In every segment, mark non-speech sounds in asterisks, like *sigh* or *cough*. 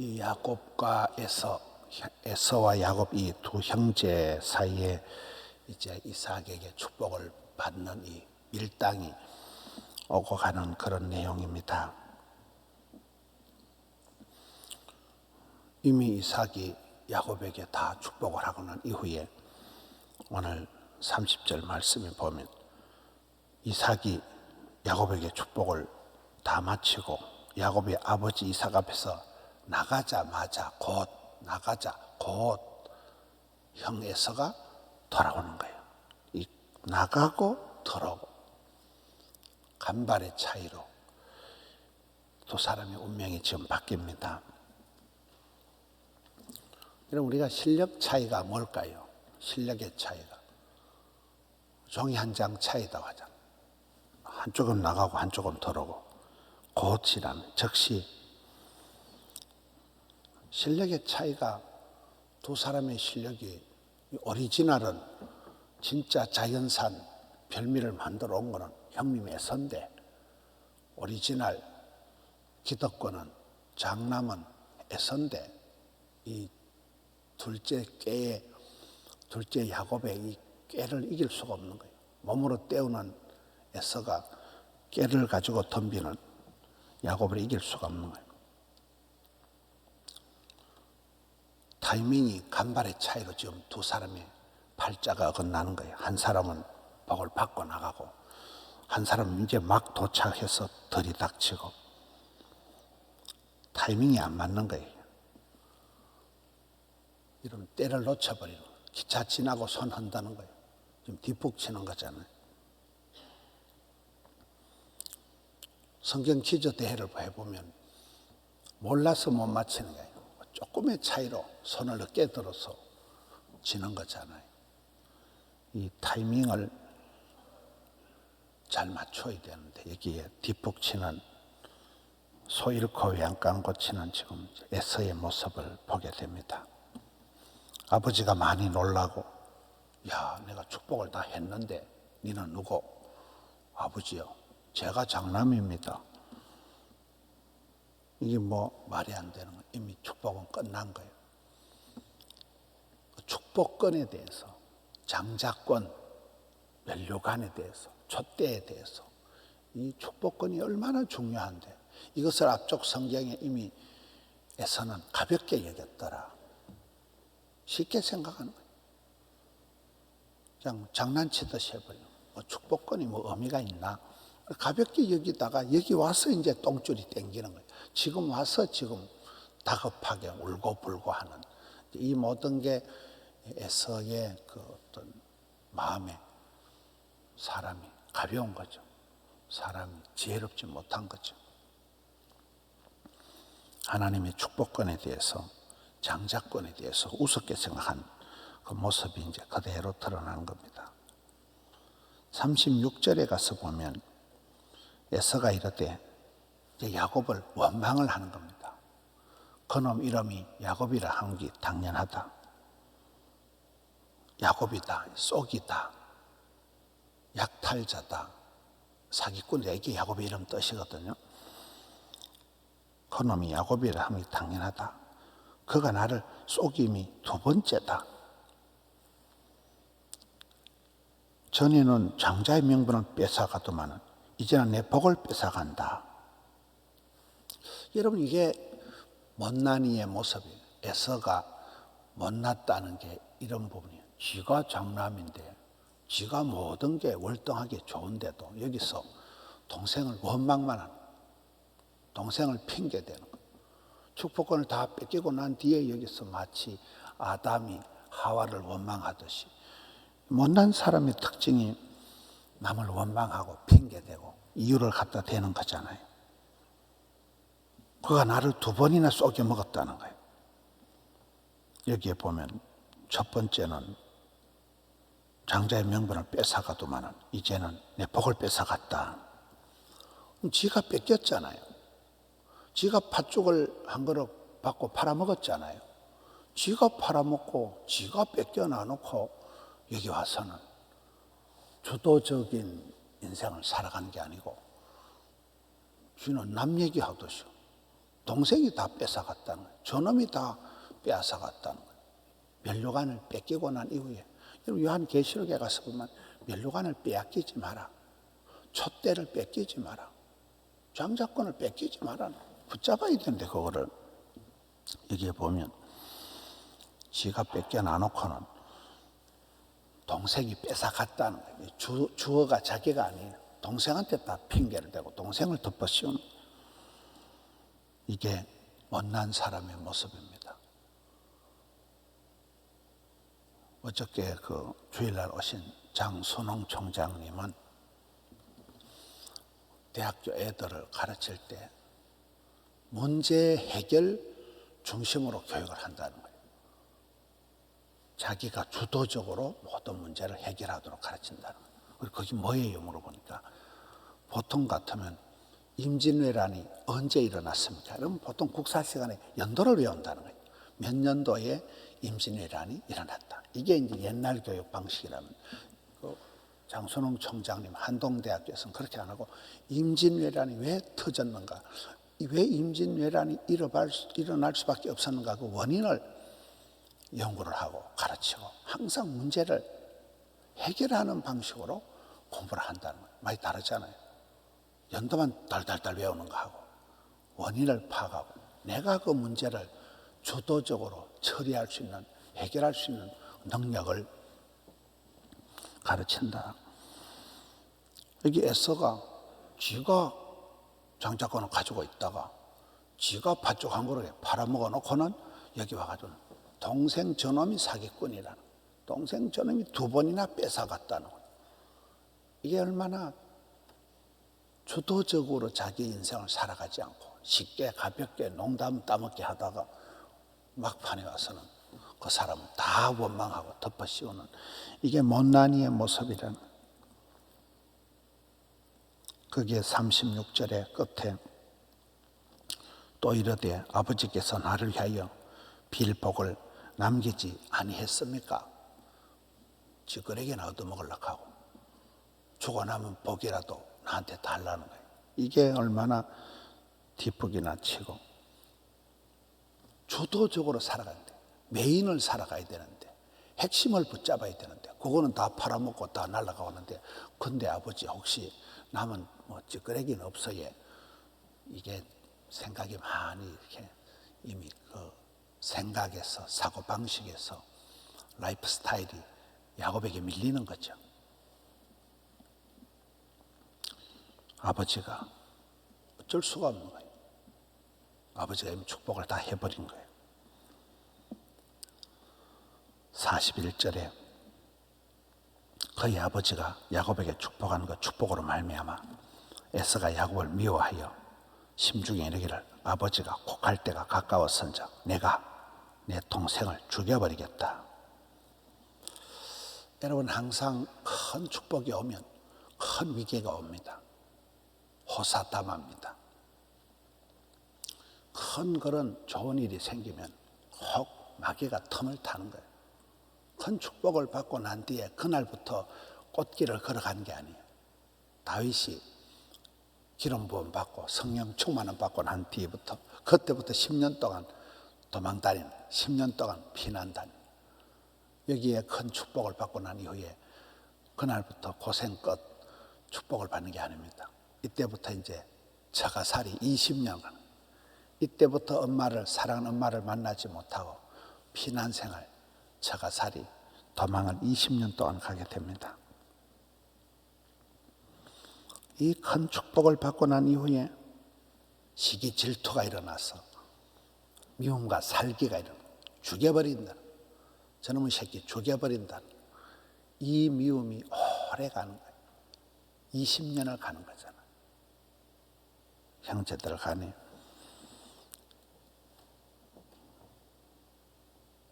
이 야곱과 에서 에서와 야곱 이 두 형제 사이에 이제 이삭에게 축복을 받는 이 밀당이 오고 가는 그런 내용입니다. 이미 이삭이 야곱에게 다 축복을 하고 난 이후에 오늘 30절 말씀에 보면 이삭이 야곱에게 축복을 다 마치고 야곱이 아버지 이삭 앞에서 나가자마자 곧 나가자 곧 형 에서가 돌아오는 거예요. 이 나가고 돌아오고 간발의 차이로 두 사람의 운명이 지금 바뀝니다. 그럼 우리가 실력 차이가 뭘까요? 실력의 차이가 종이 한 장 차이다 하잖아. 한쪽은 나가고 한쪽은 들어오고 곧이라는 즉시 실력의 차이가 두 사람의 실력이 오리지널은 진짜 자연산 별미를 만들어 온 거는 형님의 선대 오리지널 기득권은 장남은 애선대 이 둘째 깨의 둘째 야곱의 이 깨를 이길 수가 없는 거예요. 몸으로 때우는 에서가 깨를 가지고 덤비는 야곱을 이길 수가 없는 거예요. 타이밍이 간발의 차이로 지금 두 사람의 팔자가 어긋나는 거예요. 한 사람은 복을 받고 나가고 한 사람은 이제 막 도착해서 들이닥치고 타이밍이 안 맞는 거예요. 이런 때를 놓쳐버리는 거예요. 기차 지나고 손 한다는 거예요. 지금 뒷북 치는 거잖아요. 성경 퀴즈 대회를 해보면 몰라서 못 맞히는 거예요. 조금의 차이로 손을 늦게 들어서 지는 거잖아요. 이 타이밍을 잘 맞춰야 되는데 여기에 뒷북 치는 소 잃고 외양간 고치는 지금 에서의 모습을 보게 됩니다. 아버지가 많이 놀라고 야 내가 축복을 다 했는데 니는 누구? 아버지요. 제가 장남입니다. 이게 뭐 말이 안 되는 거예요. 이미 축복은 끝난 거예요. 축복권에 대해서 장자권, 면류관에 대해서 촛대에 대해서 이 축복권이 얼마나 중요한데 이것을 앞쪽 성경에 이미 에서는 가볍게 여겼더라. 쉽게 생각하는 거예요. 그냥 장난치듯이 해버려. 뭐 축복권이 뭐 의미가 있나? 가볍게 여기다가 여기 와서 이제 똥줄이 땡기는 거예요. 지금 와서 지금 다급하게 울고 불고 하는 이 모든 게 에서의 그 어떤 마음에 사람이 가벼운 거죠. 사람이 지혜롭지 못한 거죠. 하나님의 축복권에 대해서 장자권에 대해서 우습게 생각한 그 모습이 이제 그대로 드러나는 겁니다. 36절에 가서 보면 에서가 이르되 야곱을 원망을 하는 겁니다. 그놈 이름이 야곱이라 하는 게 당연하다. 야곱이다, 쏙이다, 약탈자다, 사기꾼이다. 이게 야곱의 이름 뜻이거든요. 그놈이 야곱이라 게 당연하다. 그가 나를 속임이 두 번째다. 전에는 장자의 명분을 뺏어가더만은 이제는 내 복을 뺏어간다. 여러분 이게 못난이의 모습이에요. 에서가 못났다는 게 이런 부분이에요. 지가 장남인데 지가 모든 게 월등하게 좋은데도 여기서 동생을 원망만 하는 동생을 핑계대는. 축복권을 다 뺏기고 난 뒤에 여기서 마치 아담이 하와를 원망하듯이 못난 사람의 특징이 남을 원망하고 핑계대고 이유를 갖다 대는 거잖아요. 그가 나를 두 번이나 쏘겨 먹었다는 거예요. 여기에 보면 첫 번째는 장자의 명분을 뺏어가도만은 이제는 내 복을 뺏어갔다. 지가 뺏겼잖아요. 지가 팥죽을 한 그릇 받고 팔아먹었잖아요. 지가 팔아먹고 지가 뺏겨놔놓고 여기 와서는 동생이 다 뺏어갔다는 거예요. 저놈이 다 빼앗아갔다는 거예요. 면류관을 뺏기고 난 이후에 여러분 요한 계시록에 가서 보면 면류관을 빼앗기지 마라. 촛대를 뺏기지 마라. 장자권을 뺏기지 마라. 붙잡아야 되는데 그거를 여기에 보면 지가 뺏겨 놔놓고는 동생이 뺏어갔다는 거예요. 주, 주어가 자기가 아니에요. 동생한테 다 핑계를 대고 동생을 덮어씌우는 이게 못난 사람의 모습입니다. 어저께 그 주일날 오신 장순홍 총장님은 대학교 애들을 가르칠 때 문제 해결 중심으로 교육을 한다는 거예요. 자기가 주도적으로 모든 문제를 해결하도록 가르친다는 거예요. 그리고 그게 뭐예요? 물어보니까 보통 같으면 임진왜란이 언제 일어났습니까? 그러면 보통 국사 시간에 연도를 외운다는 거예요. 몇 년도에 임진왜란이 일어났다. 이게 이제 옛날 교육 방식이라면 그 장순홍 총장님 한동대학교에서는 그렇게 안 하고 임진왜란이 왜 터졌는가? 왜 임진왜란이 일어날 수밖에 없었는가? 그 원인을 연구를 하고 가르치고 항상 문제를 해결하는 방식으로 공부를 한다는 거예요. 많이 다르잖아요. 연도만 달달달 외우는 거하고 원인을 파악하고 내가 그 문제를 주도적으로 처리할 수 있는 해결할 수 있는 능력을 가르친다. 여기 에서가 지가 장자권을 가지고 있다가 지가 밭쪽 한 그릇에 팔아먹어 놓고는 여기 와가지고 동생 저놈이 사기꾼이라는 동생 저놈이 두 번이나 뺏어갔다는 거예요. 이게 얼마나 주도적으로 자기 인생을 살아가지 않고 쉽게 가볍게 농담 따먹게 하다가 막판에 와서는 그 사람은 다 원망하고 덮어씌우는 이게 못난이의 모습이라는 그게 36절의 끝에 또 이르되 아버지께서 나를 위하여 빌복을 남기지 아니했습니까? 지그레게나 얻어먹으려고 하고 죽어 나면 복이라도 나한테 달라는 거예요. 이게 얼마나 뒷북이나 치고 주도적으로 살아가는데 메인을 살아가야 되는데 핵심을 붙잡아야 되는데 그거는 다 팔아먹고 다 날아가는데 근데 아버지 혹시 남은 뭐 찌끄레기는 없어요. 이게 생각이 많이 이렇게 이미 그 생각에서 사고 방식에서 라이프 스타일이 야곱에게 밀리는 거죠. 아버지가 어쩔 수가 없는 거예요. 아버지가 이미 축복을 다 해버린 거예요. 41절에 그의 아버지가 야곱에게 축복하는 것 축복으로 말미암아 에서가 야곱을 미워하여 심중에 이르기를 아버지가 곡할 때가 가까웠은즉 내가 내 동생을 죽여버리겠다. 여러분 항상 큰 축복이 오면 큰 위기가 옵니다. 호사담합니다. 큰 그런 좋은 일이 생기면 혹 마귀가 틈을 타는 거예요. 큰 축복을 받고 난 뒤에 그날부터 꽃길을 걸어간 게 아니에요. 다윗이 기름 부음 받고 성령 충만을 받고 난 뒤부터 그때부터 10년 동안 도망 다닌 10년 동안 피난 다닌 여기에 큰 축복을 받고 난 이후에 그날부터 고생 끝 축복을 받는 게 아닙니다. 이때부터 이제 처가살이 20년간 이때부터 엄마를 사랑하는 엄마를 만나지 못하고 피난 생활 처가살이 도망을 20년 동안 가게 됩니다. 이 큰 축복을 받고 난 이후에 시기 질투가 일어나서 미움과 살기가 일어나 죽여버린다. 저놈의 새끼 죽여버린다. 이 미움이 오래 가는 거예요. 20년을 가는 거잖아. 형제들 간에.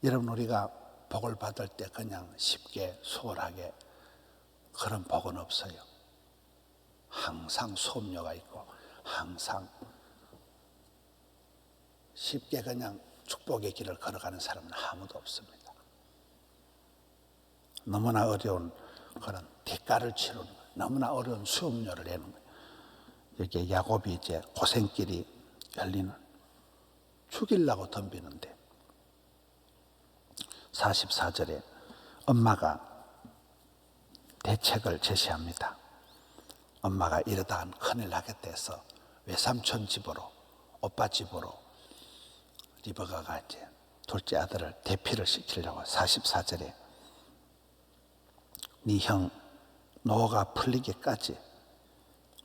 여러분, 우리가 복을 받을 때 그냥 쉽게 수월하게 그런 복은 없어요. 항상 소음료가 있고 항상 쉽게 그냥 축복의 길을 걸어가는 사람은 아무도 없습니다. 너무나 어려운 그런 대가를 치르는 너무나 어려운 수업료를 내는 거예요. 이렇게 야곱이 이제 고생길이 열리는 죽이려고 덤비는데 44절에 엄마가 대책을 제시합니다. 엄마가 이러다 큰일 나겠다 해서 외삼촌 집으로 오빠 집으로 리버가가 이제 둘째 아들을 대피를 시키려고 44절에 네 형 노가 풀리기까지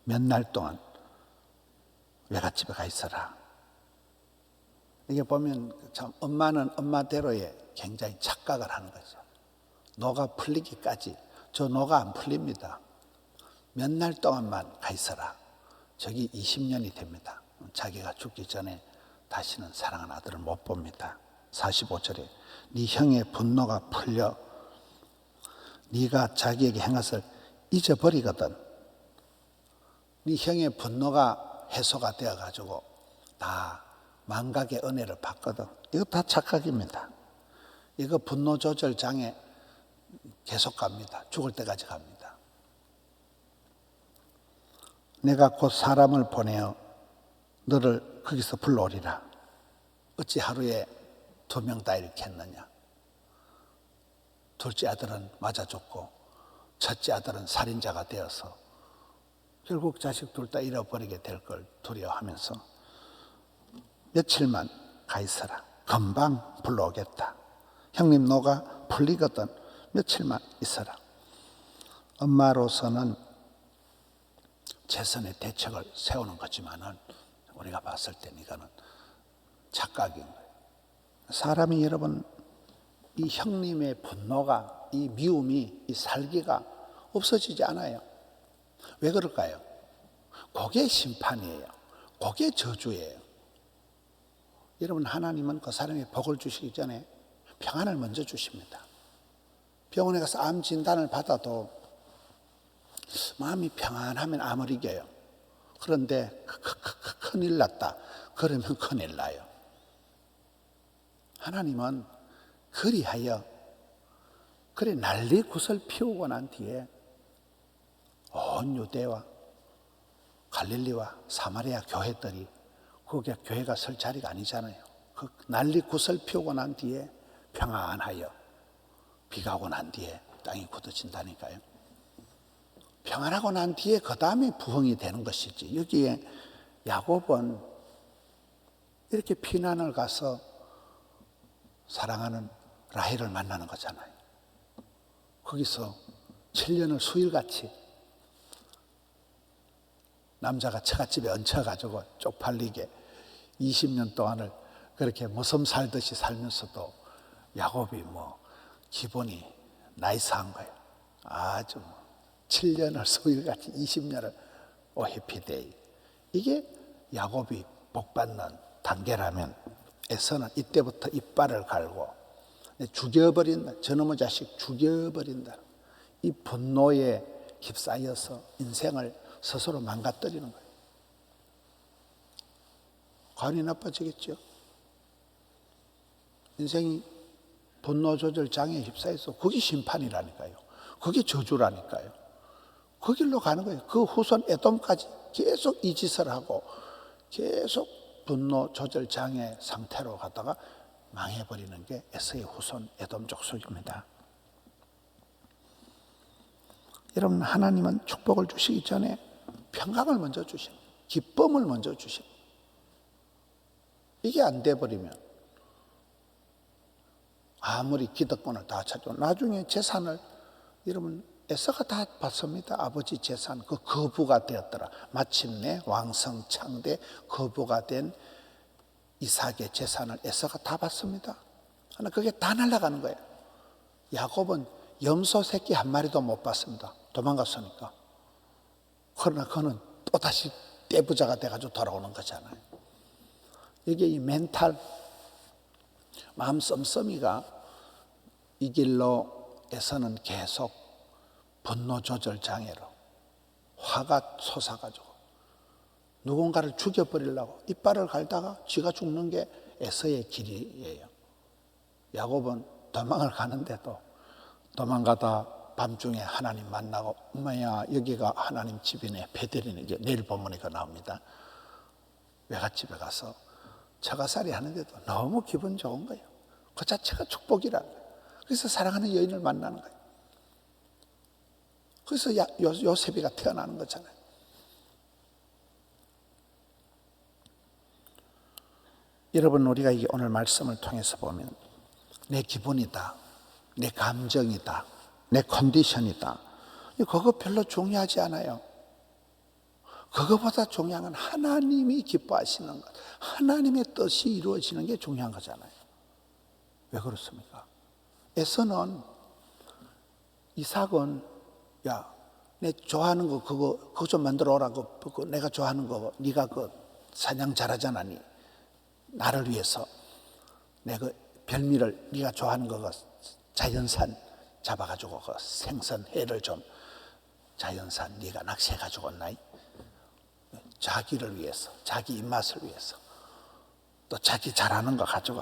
몇 날 동안 외갓집에 가 있어라. 이게 보면 참 엄마는 엄마대로의 굉장히 착각을 하는 거죠. 노가 풀리기까지 저 노가 안 풀립니다. 몇 날 동안만 가 있어라. 저기 20년이 됩니다. 자기가 죽기 전에 다시는 사랑하는 아들을 못 봅니다. 45절에 네 형의 분노가 풀려 네가 자기에게 한 것을 잊어버리거든. 네 형의 분노가 해소가 되어 가지고 다 망각의 은혜를 받거든. 이거 다 착각입니다. 이거 분노 조절 장애 계속 갑니다. 죽을 때까지 갑니다. 내가 곧 사람을 보내어 너를 거기서 불러오리라. 어찌 하루에 두 명 다 이렇게 했느냐? 둘째 아들은 맞아 죽고 첫째 아들은 살인자가 되어서 결국 자식 둘 다 잃어버리게 될 걸 두려워하면서 며칠만 가 있어라. 금방 불러오겠다. 형님 노가 풀리거든. 며칠만 있어라. 엄마로서는 최선의 대책을 세우는 거지만은 우리가 봤을 때 이거는 착각인 거예요. 사람이 여러분 이 형님의 분노가 이 미움이 이 살기가 없어지지 않아요. 왜 그럴까요? 그게 심판이에요. 그게 저주예요. 여러분 하나님은 그 사람이 복을 주시기 전에 평안을 먼저 주십니다. 병원에 가서 암 진단을 받아도 마음이 평안하면 암을 이겨요. 그런데 큰일 났다. 그러면 큰일 나요. 하나님은 그리하여 그래 난리 굿을 피우고 난 뒤에 온 유대와 갈릴리와 사마리아 교회들이 그게 교회가 설 자리가 아니잖아요. 그 난리 굿을 피우고 난 뒤에 평안하여 비가 오고 난 뒤에 땅이 굳어진다니까요. 평안하고 난 뒤에 그 다음에 부흥이 되는 것이지. 여기에 야곱은 이렇게 피난을 가서 사랑하는 라헬을 만나는 거잖아요. 거기서 7년을 수일같이 남자가 처갓집에 얹혀가지고 쪽팔리게 20년 동안을 그렇게 모섬 살듯이 살면서도 야곱이 뭐 기본이 나이스한 거예요. 아주 뭐 7년을 수일같이 20년을 오 해피데이. 이게 야곱이 복받는 단계라면 에서는 이때부터 이빨을 갈고 죽여버린다. 저놈의 자식 죽여버린다. 이 분노에 휩싸여서 인생을 스스로 망가뜨리는 거예요. 관이 나빠지겠죠. 인생이 분노 조절 장애에 휩싸여서 그게 심판이라니까요. 그게 저주라니까요. 그 길로 가는 거예요. 그 후손 에돔까지 계속 이 짓을 하고 계속 분노 조절 장애 상태로 가다가 망해버리는 게 에서의 후손 에돔 족 속입니다. 여러분 하나님은 축복을 주시기 전에 평강을 먼저 주신 기쁨을 먼저 주신 이게 안 돼 버리면 아무리 기득권을 다 찾고 나중에 재산을 여러분 에서가 다 받습니다. 아버지 재산 그 거부가 되었더라. 마침내 왕성 창대 거부가 된 이삭의 재산을 에서가 다 받습니다. 하나 그게 다 날아가는 거예요. 야곱은 염소 새끼 한 마리도 못 받습니다. 도망갔으니까. 그러나 그는 또 다시 떼부자가 돼가지고 돌아오는 거잖아요. 이게 이 멘탈, 마음 썸썸이가 이 길로에서는 계속 분노 조절 장애로 화가 솟아가지고 누군가를 죽여버리려고 이빨을 갈다가 쥐가 죽는 게 에서의 길이에요. 야곱은 도망을 가는데도 도망가다 밤중에 하나님 만나고 엄마야 여기가 하나님 집이네 베델이네 이제 내일 본문에 그 나옵니다. 외갓집에 가서 처가살이 하는데도 너무 기분 좋은 거예요. 그 자체가 축복이라는 거예요. 그래서 사랑하는 여인을 만나는 거예요. 그래서 야, 요, 요셉이가 태어나는 거잖아요. 여러분 우리가 이 오늘 말씀을 통해서 보면 내 기분이다, 내 감정이다, 내 컨디션이다. 그거 별로 중요하지 않아요. 그거보다 중요한 건 하나님이 기뻐하시는 것, 하나님의 뜻이 이루어지는 게 중요한 거잖아요. 왜 그렇습니까? 에서는 이삭은 야, 내 좋아하는 거 그거 그거 좀 만들어 오라고 그거 내가 좋아하는 거 네가 그 사냥 잘하잖아 니. 나를 위해서 내가 그 별미를 네가 좋아하는 거그 자연산 잡아가지고 그 생선 회를 좀 자연산 네가 낚시해 가지고 온나이? 자기를 위해서 자기 입맛을 위해서 또 자기 잘하는 거 가지고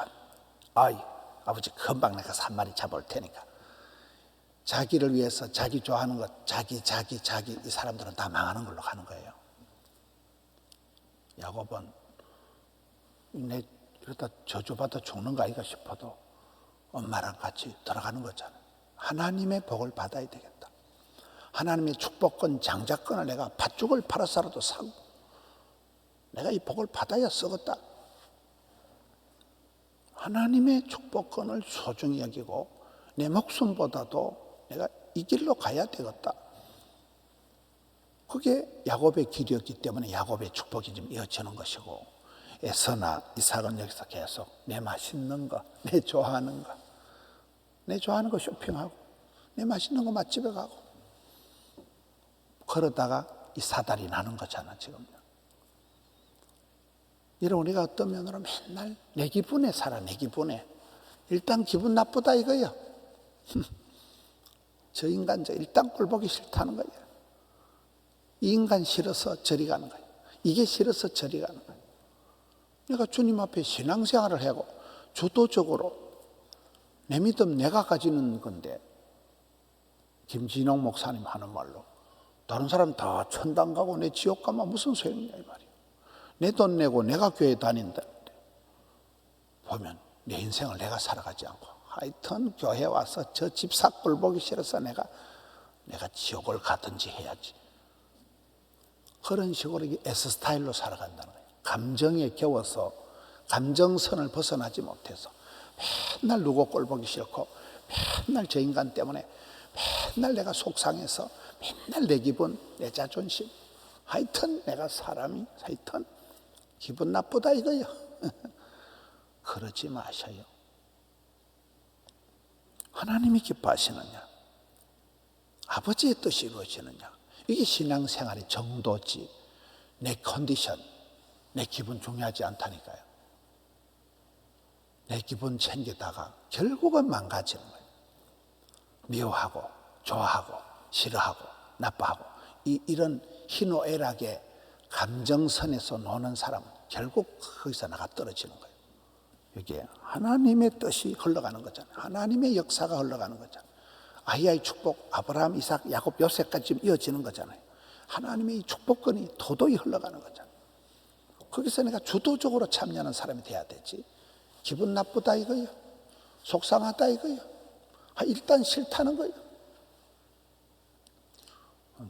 아이 아버지 금방 내가 한 마리 잡을 테니까 자기를 위해서 자기 좋아하는 것 자기 자기 자기 이 사람들은 다 망하는 걸로 가는 거예요. 야곱은 내 이러다 저주받아 죽는 거 아닌가 싶어도 엄마랑 같이 들어가는 거잖아. 하나님의 복을 받아야 되겠다. 하나님의 축복권, 장자권을 내가 팥죽을 팔아서라도 사고 내가 이 복을 받아야 쓰겠다. 하나님의 축복권을 소중히 여기고 내 목숨보다도 내가 이 길로 가야 되겠다. 그게 야곱의 길이었기 때문에 야곱의 축복이 좀 이어지는 것이고 에서나 이삭은 여기서 계속 내 맛있는 거, 내 좋아하는 거, 내 좋아하는 거 쇼핑하고 내 맛있는 거 맛집에 가고 그러다가 이 사달이 나는 거잖아 지금. 여러분 우리가 어떤 면으로 맨날 내 기분에 살아 내 기분에 일단 기분 나쁘다 이거예요. *laughs* 저 인간 저 일단 꼴 보기 싫다는 거예요. 이 인간 싫어서 저리 가는 거예요. 이게 싫어서 저리 가는 거예요. 내가 주님 앞에 신앙생활을 하고 주도적으로 내 믿음 내가 가지는 건데 김진홍 목사님 하는 말로 다른 사람 다 천당 가고 내 지옥 가면 무슨 소용이냐 이 말이에요. 내 돈 내고 내가 교회 다닌다. 보면 내 인생을 내가 살아가지 않고 하여튼 교회 와서 저 집사 꼴 보기 싫어서 내가 내가 지옥을 가든지 해야지. 그런 식으로 S 스타일로 살아간다는 거예요. 감정에 겨워서 감정선을 벗어나지 못해서 맨날 누구 꼴 보기 싫고 맨날 저 인간 때문에 맨날 내가 속상해서 맨날 내 기분, 내 자존심 하여튼 내가 사람이 하여튼 기분 나쁘다 이거요. *laughs* 그러지 마셔요. 하나님이 기뻐하시느냐? 아버지의 뜻이 이루어지느냐? 이게 신앙생활의 정도지. 내 컨디션, 내 기분 중요하지 않다니까요. 내 기분 챙기다가 결국은 망가지는 거예요. 미워하고, 좋아하고, 싫어하고, 나빠하고, 이, 이런 희노애락의 감정선에서 노는 사람은 결국 거기서 나가 떨어지는 거예요. 이게 하나님의 뜻이 흘러가는 거잖아요. 하나님의 역사가 흘러가는 거잖아요. 아이의 축복, 아브라함, 이삭, 야곱, 요셉까지 이어지는 거잖아요. 하나님의 축복권이 도도히 흘러가는 거잖아요. 거기서 내가 주도적으로 참여하는 사람이 돼야 되지. 기분 나쁘다 이거요. 속상하다 이거요. 아, 일단 싫다는 거예요.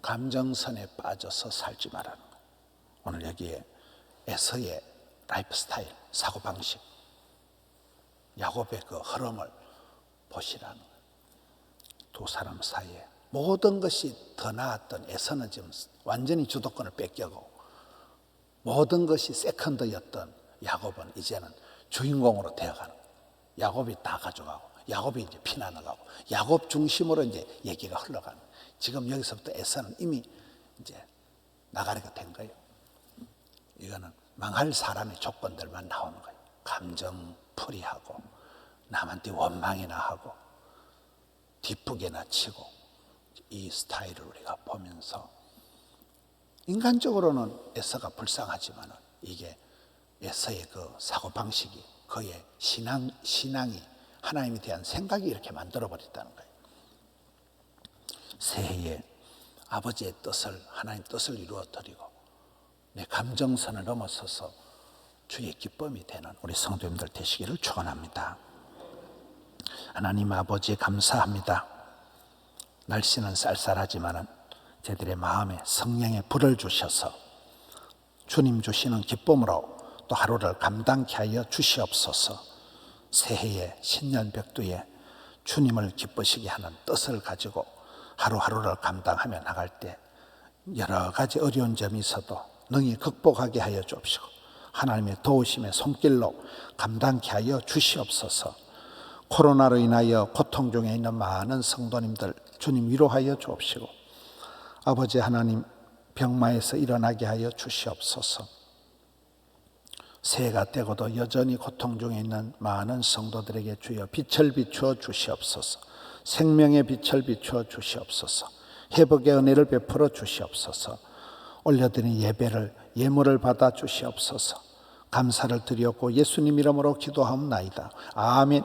감정선에 빠져서 살지 말라는 거예요. 오늘 여기에 에서의 라이프 스타일, 사고방식, 야곱의 그 흐름을 보시라는 거예요. 두 사람 사이에 모든 것이 더 나았던 에서는 지금 완전히 주도권을 뺏겨고 모든 것이 세컨드였던 야곱은 이제는 주인공으로 되어가는. 야곱이 다 가져가고 야곱이 이제 피난을 가고 야곱 중심으로 이제 얘기가 흘러가는. 지금 여기서부터 에서는 이미 이제 나가리가 된 거예요. 이거는 망할 사람의 조건들만 나오는 거예요. 감정 풀이하고 남한테 원망이나 하고 뒷북이나 치고 이 스타일을 우리가 보면서 인간적으로는 에서가 불쌍하지만 이게 에서의 그 사고 방식이 그의 신앙 신앙이 하나님에 대한 생각이 이렇게 만들어 버렸다는 거예요. 새해에 아버지의 뜻을 하나님 뜻을 이루어 드리고 내 감정선을 넘어서서 주의 기쁨이 되는 우리 성도님들 되시기를 축원합니다. 하나님 아버지 감사합니다. 날씨는 쌀쌀하지만은 저들의 마음에 성령의 불을 주셔서 주님 주시는 기쁨으로 또 하루를 감당케 하여 주시옵소서. 새해의 신년 벽두에 주님을 기쁘시게 하는 뜻을 가지고 하루하루를 감당하며 나갈 때 여러 가지 어려운 점이 있어도 능히 극복하게 하여 주옵시고 하나님의 도우심의 손길로 감당케 하여 주시옵소서. 코로나로 인하여 고통 중에 있는 많은 성도님들 주님 위로하여 주옵시고 아버지 하나님 병마에서 일어나게 하여 주시옵소서. 새해가 되고도 여전히 고통 중에 있는 많은 성도들에게 주여 빛을 비추어 주시옵소서. 생명의 빛을 비추어 주시옵소서. 회복의 은혜를 베풀어 주시옵소서. 올려드린 예배를 예물을 받아 주시옵소서. 감사를 드렸고 예수님 이름으로 기도하옵나이다. 아멘.